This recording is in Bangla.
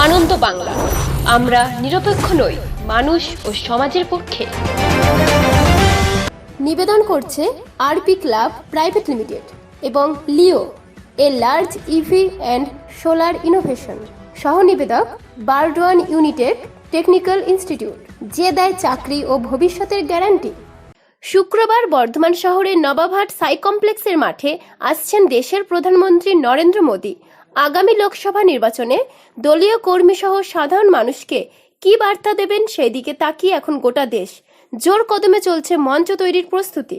আনন্দ বাংলা। আমরা নিরপেক্ষ নই, মানুষ ও সমাজের পক্ষে। নিবেদন করছে আরপি ক্লাব প্রাইভেট লিমিটেড এবং Leo, a large EV and solar innovation. সহ নিবেদক বারডোয়ান ইউনিটেড টেকনিক্যাল ইনস্টিটিউট, যে দেয় চাকরি ও ভবিষ্যতের গ্যারান্টি। শুক্রবার বর্ধমান শহরের নবাবহাট সাই কমপ্লেক্সের মাঠে আসছেন দেশের প্রধানমন্ত্রী নরেন্দ্র মোদী। আগামী লোকসভা নির্বাচনে দলীয় কর্মী সহ সাধারণ মানুষকে কি বার্তা দেবেন সেই দিকে তাকিয়ে এখন গোটা দেশ জোর কদমে চলছে মঞ্চ তৈরির প্রস্তুতি।